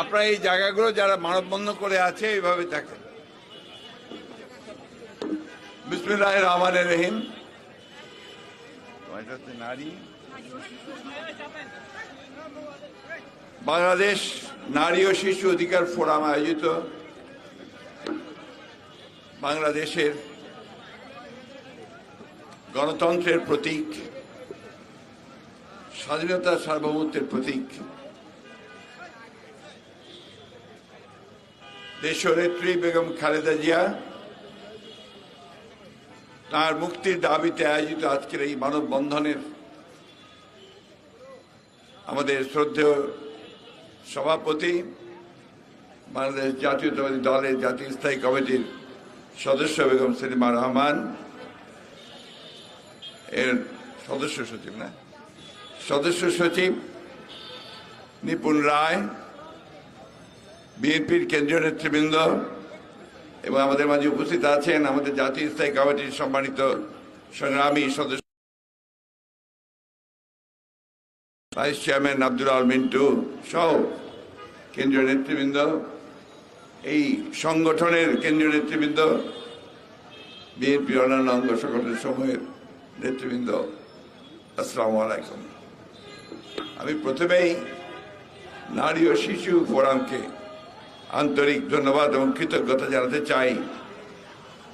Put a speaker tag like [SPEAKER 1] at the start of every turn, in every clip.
[SPEAKER 1] আপনারা এই জায়গাগুলো যারা মানববন্ধন করে আছে, এইভাবে দেখেন বিসমিল্লাহ রহমান রহিম। নারী। বাংলাদেশ নারী ও শিশু অধিকার ফোরাম আয়োজিত। বাংলাদেশের গণতন্ত্রের প্রতীক, স্বাধীনতা সার্বভৌমত্বের প্রতীক। দেশনেত্রী বেগম খালেদা জিয়া, তার মুক্তির দাবিতে আয়োজিত আজকের এই মানববন্ধনের আমাদের শ্রদ্ধেয় সভাপতি, বাংলাদেশ জাতীয়তাবাদী দলের জাতীয় স্থায়ী কমিটির সদস্য বেগম সেলিমা রহমান, এর সদস্য সচিব না, সদস্য সচিব নিপুণ রায় বিএনপির কেন্দ্রীয় নেতৃবৃন্দ এবং আমাদের মাঝে উপস্থিত আছেন আমাদের জাতীয় স্থায়ী কমিটির সম্মানিত সংগ্রামী সদস্য ভাইস চেয়ারম্যান আব্দুল আল মিন্টু সহ কেন্দ্রীয় নেতৃবৃন্দ, এই সংগঠনের কেন্দ্রীয় নেতৃবৃন্দ বিএনপি অন্যান্য অঙ্গ সংগঠনের সমূহের নেতৃবৃন্দ, আসসালামু আলাইকুম। আমি প্রথমেই নারী ও শিশু ফোরামকে আন্তরিক ধন্যবাদ এবং কৃতজ্ঞতা জানাতে চাই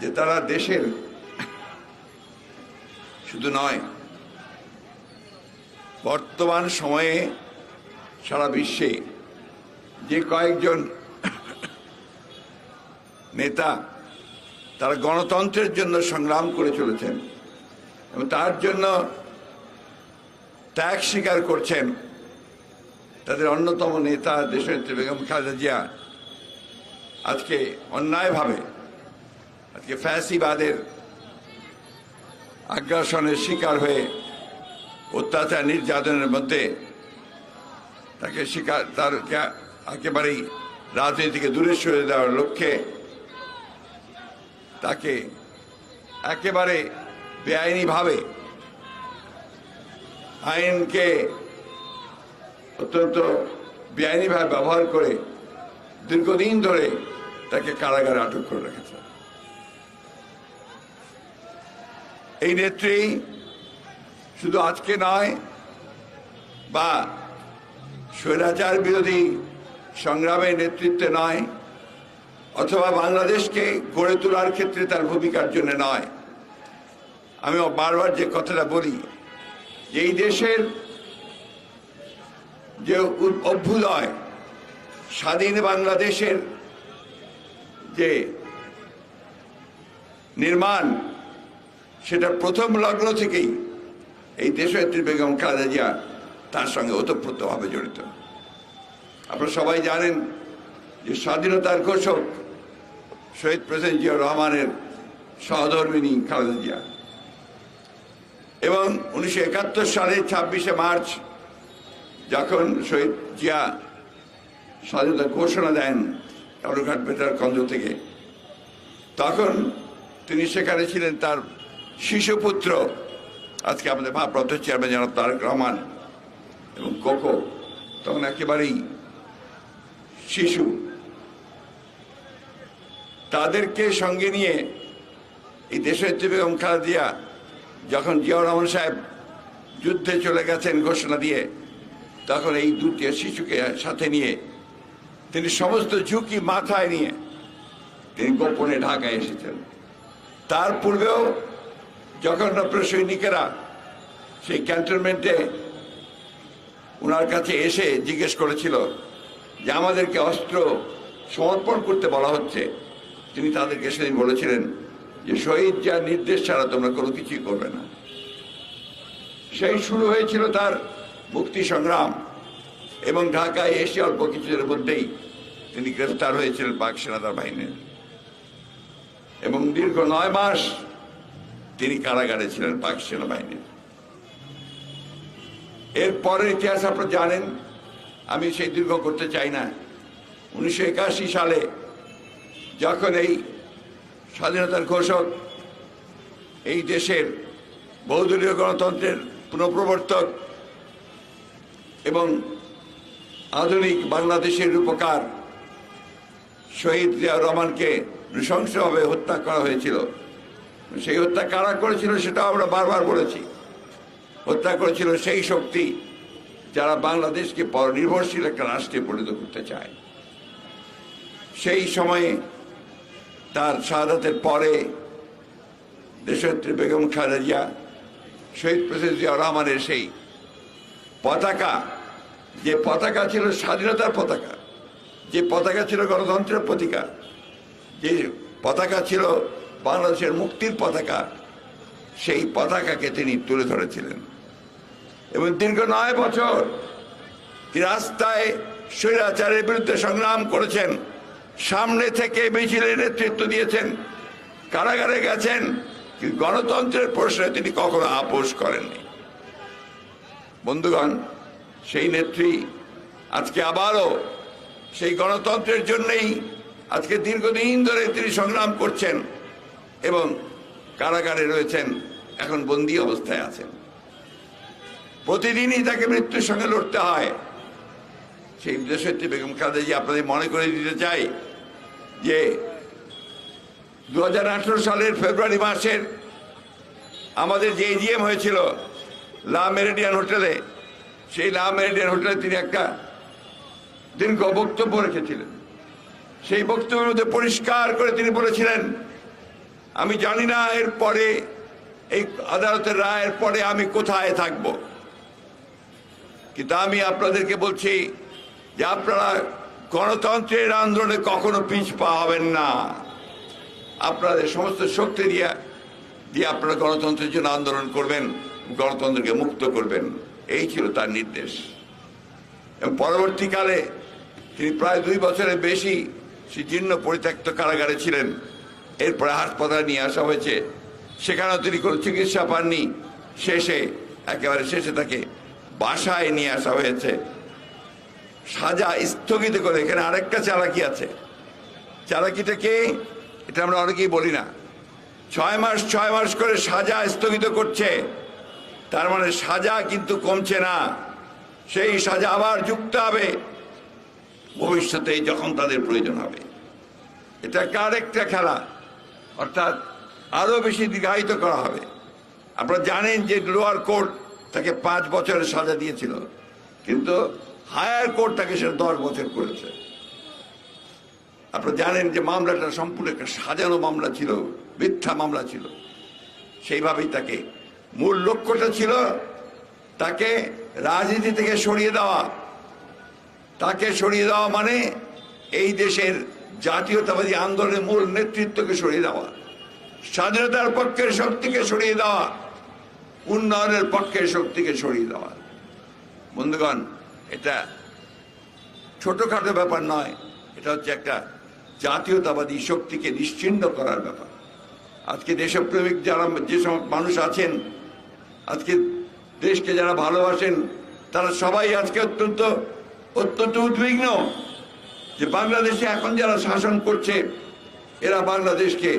[SPEAKER 1] যে তারা দেশের শুধু নয়, বর্তমান সময়ে সারা বিশ্বে যে কয়েকজন নেতা তারা গণতন্ত্রের জন্য সংগ্রাম করে চলেছেন এবং তার জন্য ত্যাগ স্বীকার করছেন তাদের অন্যতম নেতা দেশনেত্রী বেগম খালেদা জিয়া। আজকে অন্যায়ভাবে, আজকে ফ্যাসিবাদের আগ্রাসনের শিকার হয়ে অত্যাচার নির্যাতনের মধ্যে তাকে শিকার, তার একেবারেই রাজনীতি থেকে দূরে সরে দেওয়ার লক্ষ্যে তাকে একেবারে বেআইনিভাবে আইনকে অত্যন্ত বেআইনিভাবে ব্যবহার করে দীর্ঘদিন ধরে তাকে কারাগারে আটক করে রেখেছে। এই নেত্রী শুধু আজকে নয়, বা স্বৈরাচার বিরোধী সংগ্রামের নেতৃত্বে নয়, অথবা বাংলাদেশকে গড়ে তোলার ক্ষেত্রে তার ভূমিকার জন্য নয়। আমি বারবার যে কথাটা বলি, যে এই দেশের যে অভ্যুদয়, স্বাধীন বাংলাদেশের যে নির্মাণ, সেটা প্রথম লগ্ন থেকেই এই দেশনেত্রী বেগম খালেদা জিয়া তার সঙ্গে ওতপ্রোতভাবে জড়িত। আপনারা সবাই জানেন যে স্বাধীনতার ঘোষক শহীদ প্রেসিডেন্ট জিয়া রহমানের সহধর্মিনী খালেদা জিয়া। এবং উনিশশো একাত্তর সালের ছাব্বিশে মার্চ যখন শহীদ জিয়া স্বাধীনতা ঘোষণা দেন কালুঘাট বেতার কন্দ থেকে। তখন তিনি সেখানে ছিলেন, তার শিশুপুত্র, আজকে আমাদের ভারপ্রাপ্ত চেয়ারম্যান জনাব তারেক রহমান এবং কোকো, তখন একেবারেই শিশু। তাদেরকে সঙ্গে নিয়ে এই দেশের বেগম খালেদিয়া, যখন জিয়াউর রহমান সাহেব যুদ্ধে চলে গেছেন ঘোষণা দিয়ে, তখন এই দুটি শিশুকে সাথে নিয়ে তিনি সমস্ত ঝুঁকি মাথায় নিয়ে তিনি গোপনে ঢাকায় এসেছেন। তার পূর্বেও যখন আপনার সৈনিকেরা সেই ক্যান্টনমেন্টে ওনার কাছে এসে জিজ্ঞেস করেছিল যে আমাদেরকে অস্ত্র সমর্পণ করতে বলা হচ্ছে, তিনি তাদেরকে সেদিন বলেছিলেন যে শহীদ যা নির্দেশ ছাড়া তোমরা কোনো কিছুই করবে না। সেই শুরু হয়েছিল তার মুক্তি সংগ্রাম। এবং ঢাকায় এসে অল্প কিছুদের মধ্যেই তিনি গ্রেফতার হয়েছিলেন পাক সেনাদার বাহিনীর। এবং দীর্ঘ নয় মাস তিনি কারাগারে ছিলেন পাক সেনাবাহিনীর। এর পরের ইতিহাস আপনারা জানেন, আমি সেই দীর্ঘ করতে চাই না। উনিশশো একাশি সালে যখন এই স্বাধীনতার ঘোষক এই দেশের বহুদলীয় গণতন্ত্রের পুনঃপ্রবর্তক এবং আধুনিক বাংলাদেশের রূপকার শহীদ জিয়া রহমানকে নৃশংসভাবে হত্যা করা হয়েছিল। সেই হত্যা কারা করেছিল সেটাও আমরা বারবার বলেছি। হত্যা করেছিল সেই শক্তি যারা বাংলাদেশকে পরনির্ভরশীল একটা রাষ্ট্রে পরিণত করতে চায়। সেই সময়ে তার শাহাদাতের পরে দেশত্রী বেগম খালেদা শহীদ প্রেসিডেন্ট জিয়া রহমানের সেই পতাকা যে পতাকা ছিল স্বাধীনতার পতাকা, যে পতাকা ছিল গণতন্ত্রের প্রতীকা যে পতাকা ছিল বাংলাদেশের মুক্তির পতাকা, সেই পতাকাকে তিনি তুলে ধরেছিলেন। এবং দীর্ঘ নয় বছর রাস্তায় স্বৈরাচারের বিরুদ্ধে সংগ্রাম করেছেন, সামনে থেকে মিছিলের নেতৃত্ব দিয়েছেন, কারাগারে গেছেন গণতন্ত্রের প্রশ্নে তিনি কখনো আপোষ করেননি। বন্ধুগণ সেই নেত্রী আজকে আবারও সেই গণতন্ত্রের জন্যই আজকে দীর্ঘদিন ধরে তিনি সংগ্রাম করছেন এবং কারাগারে রয়েছেন, এখন বন্দি অবস্থায় আছেন। প্রতিদিনই তাকে মৃত্যুর সঙ্গে লড়তে হয়। সেই দেশত্রী বেগম খালেদা আপনাদের মনে করে দিতে চাই যে দু হাজার আঠেরো সালের ফেব্রুয়ারি মাসের আমাদের যে এজিএম হয়েছিল লা মেরিডিয়ান হোটেলে সেই লা মেরিডিয়ান হোটেলে তিনি একটা দীর্ঘ বক্তব্য রেখেছিলেন। সেই বক্তব্যের মধ্যে পরিষ্কার করে তিনি বলেছিলেন, আমি জানি না এর পরে, এই আদালতের রায়ের পরে আমি কোথায় থাকব। কিন্তু আমি আপনাদেরকে বলছি যে আপনারা গণতন্ত্রের আন্দোলনে কখনো পিছ পা হবেন না। আপনাদের সমস্ত শক্তি দিয়ে দিয়ে আপনারা গণতন্ত্রের জন্য আন্দোলন করবেন, গণতন্ত্রকে মুক্ত করবেন। এই ছিল তার নির্দেশ। এবং পরবর্তীকালে তিনি প্রায় দুই বছরের বেশি জীর্ণ পরিত্যক্ত কারাগারে ছিলেন। এরপরে হাসপাতালে নিয়ে আসা হয়েছে। সেখানেও তিনি কোনো চিকিৎসা পাননি। শেষে, একেবারে শেষে তাকে বাসায় নিয়ে আসা হয়েছে। সাজা স্থগিত করে এখানে আরেকটা চালাকি আছে। চালাকিটা কে? এটা আমরা অনেকেই বলি না। ছয় মাস ছয় মাস করে সাজা স্থগিত করছে। তার মানে সাজা কিন্তু কমছে না। সেই সাজা আবার যুক্ত হবে। ভবিষ্যতে যখন তাদের প্রয়োজন হবে। এটা একটা আরেকটা খেলা? অর্থাৎ আরও বেশি দীর্ঘায়িত করা হবে। আপনারা জানেন যে লোয়ার কোর্ট তাকে পাঁচ বছরের সাজা দিয়েছিল। কিন্তু হায়ার কোর্ট তাকে সেটা দশ বছর করেছে। আপনারা জানেন যে মামলাটা সম্পূর্ণ একটা সাজানো মামলা ছিল, মিথ্যা মামলা ছিল। সেইভাবেই তাকে মূল লক্ষ্যটা ছিল তাকে রাজনীতি থেকে সরিয়ে দেওয়া। তাকে সরিয়ে দেওয়া মানে এই দেশের জাতীয়তাবাদী আন্দোলনের মূল নেতৃত্বকে সরিয়ে দেওয়া। স্বাধীনতার পক্ষের শক্তিকে সরিয়ে দেওয়া, উন্নয়নের পক্ষের শক্তিকে সরিয়ে দেওয়া। বন্ধুগণ, এটা ছোটখাটো ব্যাপার নয়, এটা হচ্ছে একটা জাতীয়তাবাদী শক্তিকে নিশ্চিন্ন করার ব্যাপার। আজকে দেশপ্রেমিক যারা, যে যেসব মানুষ আছেন আজকে দেশকে যারা ভালোবাসেন, তারা সবাই আজকে অত্যন্ত অত্যন্ত উদ্বিগ্ন যে বাংলাদেশে এখন যারা শাসন করছে, এরা বাংলাদেশকে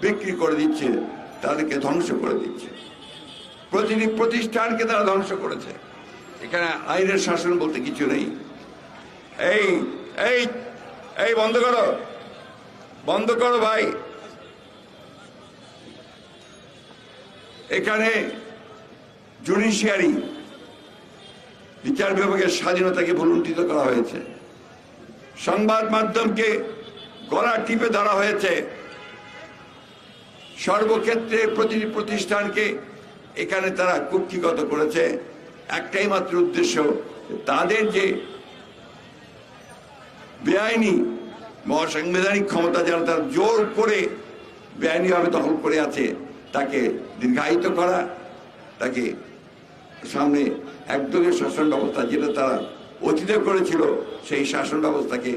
[SPEAKER 1] বিক্রি করে দিচ্ছে, তাদেরকে ধ্বংস করে দিচ্ছে। প্রতিটি প্রতিষ্ঠানকে তারা ধ্বংস করেছে। এখানে আইনের শাসন বলতে কিছু নেই। এই এই এই, বন্ধ করো। বন্ধ করো ভাই। এখানে জুডিশিয়ারি বিচার বিভাগের স্বাধীনতাকে ভুলুণ্ঠিত করা হয়েছে। সংবাদ মাধ্যমকে গলা টিপে ধরা হয়েছে। সর্বক্ষেত্রে প্রতিটি প্রতিষ্ঠানকে এখানে তারা কুক্ষিগত করেছে। একটাই মাত্র উদ্দেশ্য, তাদের যে বেআইনি মহাসাংবিধানিক ক্ষমতা যারা তার জোর করে বেআইনিভাবে দখল করে আছে, তাকে দীর্ঘায়িত করা, তাকে সামনে একদমই শাসন ব্যবস্থা যেটা তারা অতীতে করেছিল, সেই শাসন ব্যবস্থাকে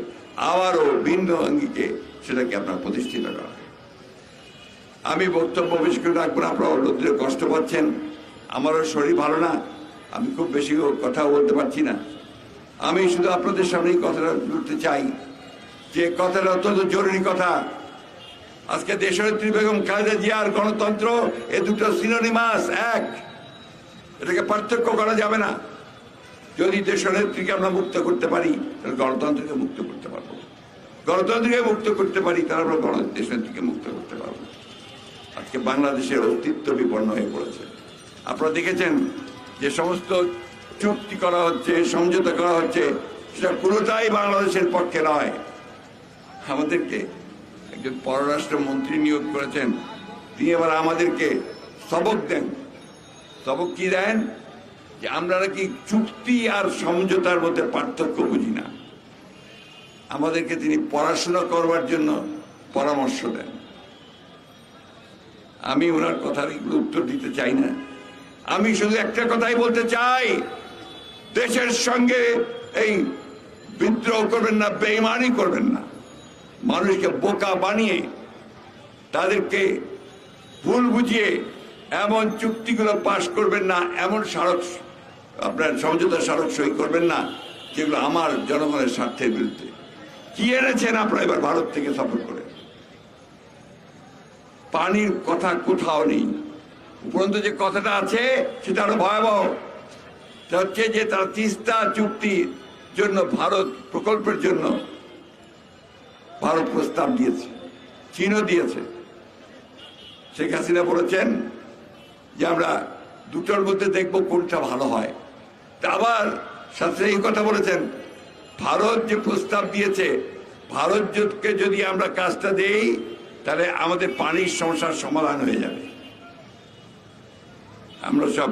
[SPEAKER 1] আবারও ভিন্ন অঙ্গিকে সেটাকে আপনার প্রতিষ্ঠিত করা আমি বক্তব্য বেশি করে রাখব না আপনারা কষ্ট পাচ্ছেন, আমারও শরীর ভালো না, আমি খুব বেশি কথা বলতে পারছি না। আমি শুধু আপনাদের সামনে এই কথাটা বলতে চাই যে কথাটা অত্যন্ত জরুরি কথা। আজকে দেশনেত্রী বেগম খালেদা জিয়ার গণতন্ত্র, এ দুটো সিনোনিমাস এক। এটাকে পার্থক্য করা যাবে না। যদি দেশনেত্রীকে আমরা মুক্ত করতে পারি, তাহলে গণতন্ত্রকে মুক্ত করতে পারব। গণতন্ত্রকে মুক্ত করতে পারি, তাহলে আমরা গণ দেশনেত্রীকে মুক্ত করতে পারব। আজকে বাংলাদেশের অস্তিত্ব বিপন্ন হয়ে পড়েছে। আপনারা দেখেছেন যে সমস্ত চুক্তি করা হচ্ছে, সমঝোতা করা হচ্ছে, সেটা পুরোটাই বাংলাদেশের পক্ষে নয়। আমাদেরকে একজন পররাষ্ট্র মন্ত্রী নিয়োগ করেছেন। তিনি এবার আমাদেরকে সবক দেন। সবক কি দেন যে আমরা নাকি চুক্তি আর সমঝোতার মধ্যে পার্থক্য বুঝি না। আমাদেরকে তিনি পড়াশোনা করবার জন্য পরামর্শ দেন। আমি ওনার কথার উত্তর দিতে চাই না। আমি শুধু একটা কথাই বলতে চাই, দেশের সঙ্গে এই বিদ্রোহ করবেন না, বেইমানি করবেন না। মানুষকে বোকা বানিয়ে তাদেরকে ভুল বুঝিয়ে এমন চুক্তিগুলো পাশ করবেন না, এমন স্মারক, আপনার সমঝোতা স্মারক সই করবেন না, যেগুলো আমার জনগণের স্বার্থের বিরুদ্ধে। কি এনেছেন আপনারা এবার ভারত থেকে সফর করে? পানির কথা কোথাও নেই। উপরন্তু যে কথাটা আছে, সেটা আরও ভয়াবহ। হচ্ছে যে তারা তিস্তা চুক্তির জন্য, ভারত প্রকল্পের জন্য ভারত প্রস্তাব দিয়েছে, চীনও দিয়েছে। শেখ হাসিনা বলেছেন যে আমরা দুটোর মধ্যে দেখব কোনটা ভালো হয়। তা আবার সাথে এই কথা বলেছেন, ভারত যে প্রস্তাব দিয়েছে ভারতকে যদি আমরা কাজটা দেই, তাহলে আমাদের পানির সমস্যার সমাধান হয়ে যাবে। আমরা সব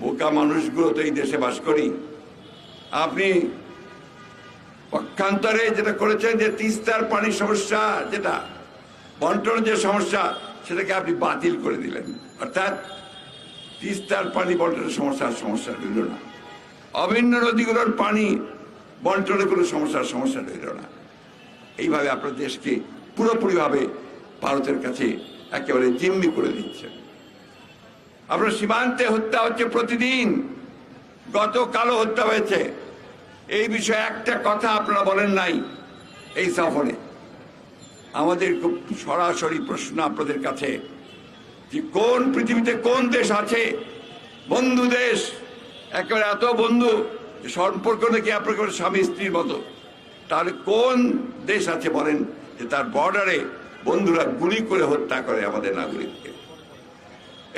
[SPEAKER 1] বোকা মানুষগুলো তো এই দেশে বাস করি। আপনি পক্ষান্তরে যেটা করেছেন যে তিস্তার পানির সমস্যা যেটা বন্টন যে সমস্যা সেটাকে আপনি বাতিল করে দিলেন। অর্থাৎ তিস্তার পানি বন্টনের সমস্যার সমস্যা রইল না। অভিন্ন নদীগুলোর পানি বন্টনের কোনো সমস্যার সমস্যা রইল না। এইভাবে আপনার দেশকে পুরোপুরিভাবে ভারতের কাছে একেবারে জিম্মি করে দিচ্ছেন আপনার সীমান্তে হত্যা হচ্ছে প্রতিদিন। গতকালও হত্যা হয়েছে। এই বিষয়ে একটা কথা আপনারা বলেন নাই এই সফরে আমাদের খুব সরাসরি প্রশ্ন আপনাদের কাছে যে কোন পৃথিবীতে কোন দেশ আছে? বন্ধু দেশ। একেবারে এত বন্ধু সম্পর্ক নাকি আপনার স্বামী স্ত্রীর মতো। তাহলে কোন দেশ আছে বলেন যে তার বর্ডারে বন্ধুরা গুলি করে হত্যা করে আমাদের নাগরিককে?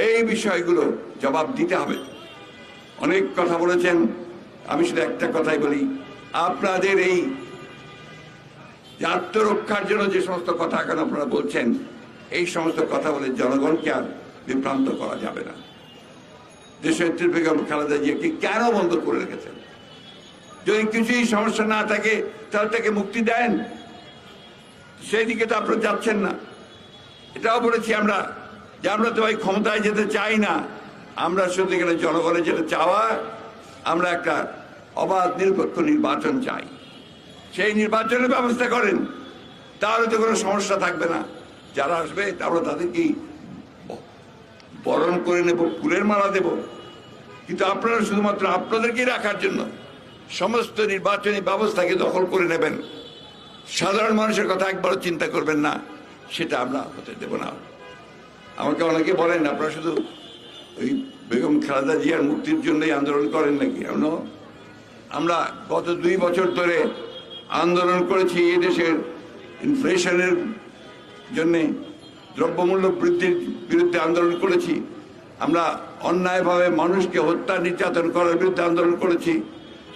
[SPEAKER 1] এই বিষয়গুলো জবাব দিতে হবে। অনেক কথা বলেছেন। আমি শুধু একটা কথাই বলি, আপনাদের এই যে আত্মরক্ষার জন্য যে সমস্ত কথা এখন আপনারা বলছেন, এই সমস্ত কথা বলে জনগণকে আর বিভ্রান্ত করা যাবে না। দেশের বেগম খালেদা জিয়াকে কেন বন্ধ করে রেখেছেন? যদি কিছুই সমস্যা না থাকে, তাহলে তাকে মুক্তি দেন। সেই দিকে তো আপনারা যাচ্ছেন না। এটাও বলেছি আমরা যে আমরা তো ভাই ক্ষমতায় যেতে চাই না। আমরা শুধু এখানে জনগণের যেটা চাওয়া, আমরা একটা অবাধ নিরপেক্ষ নির্বাচন চাই। সেই নির্বাচনের ব্যবস্থা করেন। তাহলে তো কোনো সমস্যা থাকবে না। যারা আসবে আমরা তাদেরকেই বরণ করে নেব, ফুলের মালা দেব। কিন্তু আপনারা শুধুমাত্র আপনাদেরকেই রাখার জন্য সমস্ত নির্বাচনী ব্যবস্থাকে দখল করে নেবেন। সাধারণ মানুষের কথা একবারও চিন্তা করবেন না, সেটা আমরা হতে দেব না। আমাকে অনেকে বলেন, আপনারা শুধু ওই বেগম খালেদা জিয়ার মুক্তির জন্যই আন্দোলন করেন নাকি? আমরা গত দুই বছর ধরে আন্দোলন করেছি এই দেশের ইনফ্লেশনের জন্যে, দ্রব্যমূল্য বৃদ্ধির বিরুদ্ধে আন্দোলন করেছি। আমরা অন্যায়ভাবে মানুষকে হত্যা, নির্যাতন করার বিরুদ্ধে আন্দোলন করেছি।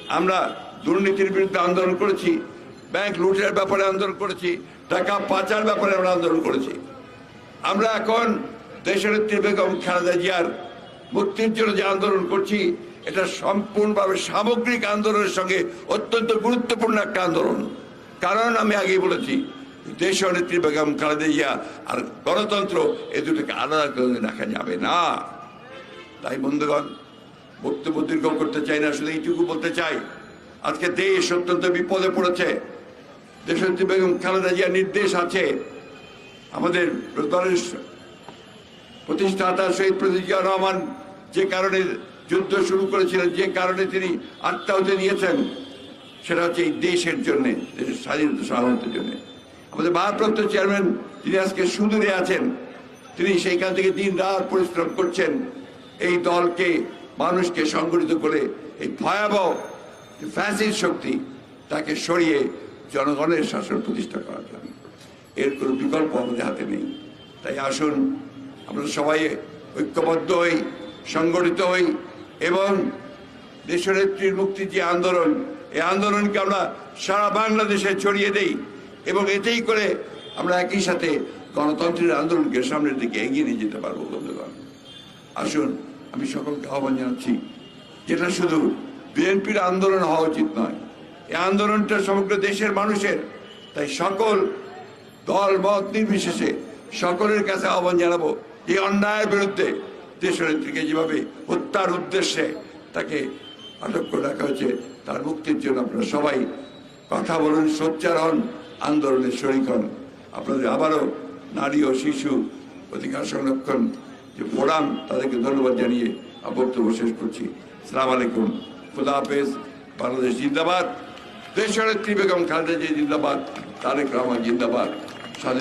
[SPEAKER 1] আমরা দুর্নীতির বিরুদ্ধে আন্দোলন করেছি। ব্যাংক লুটের ব্যাপারে আন্দোলন করেছি। টাকা পাচার ব্যাপারে আমরা আন্দোলন করেছি। আমরা এখন দেশনেত্রী বেগম খালেদা জিয়ার মুক্তির জন্য যে আন্দোলন করছি এটা সম্পূর্ণভাবে সামগ্রিক আন্দোলনের সঙ্গে অত্যন্ত গুরুত্বপূর্ণ একটা আন্দোলন। কারণ আমি আগেই বলেছি দেশনেত্রী বেগম খালেদা জিয়া আর গণতন্ত্র এ দুটোকে আলাদা করে দেখা যাবে না। তাই বন্ধুগণ, বক্তব্য দীর্ঘ করতে চাই না শুধু এইটুকু বলতে চাই। আজকে দেশ অত্যন্ত বিপদে পড়েছে। দেশ দেশনেত্রী বেগম খালেদা জিয়ার নির্দেশ আছে। আমাদের দলের প্রতিষ্ঠাতা শহীদ প্রতিজিয়া রহমান যে কারণে যুদ্ধ শুরু করেছিলেন, যে কারণে তিনি আত্মাহতি নিয়েছেন, সেটা হচ্ছে এই দেশের জন্য, দেশের স্বাধীনতা সাধারণতার জন্য। আমাদের ভারপ্রাপ্ত চেয়ারম্যান, তিনি আজকে সুদূরে আছেন। তিনি সেইখান থেকে দিন রাত পরিশ্রম করছেন। এই দলকে, মানুষকে সংগঠিত করে এই ভয়াবহ ফ্যাসিস শক্তি, তাকে সরিয়ে জনগণের শাসন প্রতিষ্ঠা করার জন্য। এর কোনো বিকল্প আমাদের হাতে নেই। তাই আসুন, আমরা সবাই ঐক্যবদ্ধ হই, সংগঠিত হই এবং দেশনেত্রীর মুক্তির যে আন্দোলন, এই আন্দোলনকে আমরা সারা বাংলাদেশে ছড়িয়ে দেই এবং এতেই করে আমরা একই সাথে গণতন্ত্রের আন্দোলনকে সামনের দিকে এগিয়ে নিয়ে যেতে পারব, বন্ধুগণ। আসুন, আমি সকলকে আহ্বান জানাচ্ছি, যেটা শুধু বিএনপির আন্দোলন হওয়া উচিত নয়, এই আন্দোলনটা সমগ্র দেশের মানুষের, তাই সকল দল, মত নির্বিশেষে সকলের কাছে আহ্বান জানাব, এই অন্যায়ের বিরুদ্ধে দেশনেত্রীকে যেভাবে হত্যার উদ্দেশ্যে তাকে আটক করে রাখা হয়েছে, তার মুক্তির জন্য আপনারা সবাই কথা বলুন, সোচ্চার হন, আন্দোলনের শরিক হন। আপনাদের আবারও নারী ও শিশু অধিকার সংরক্ষণ যে ফোরাম, তাদেরকে ধন্যবাদ জানিয়ে বক্তব্য শেষ করছি। সালাম আলাইকুম। খুদা হাফেজ। বাংলাদেশ জিন্দাবাদ। দেশনেত্রী বেগম খালেদা জিয়া জিন্দাবাদ। তারেক রহমান জিন্দাবাদ।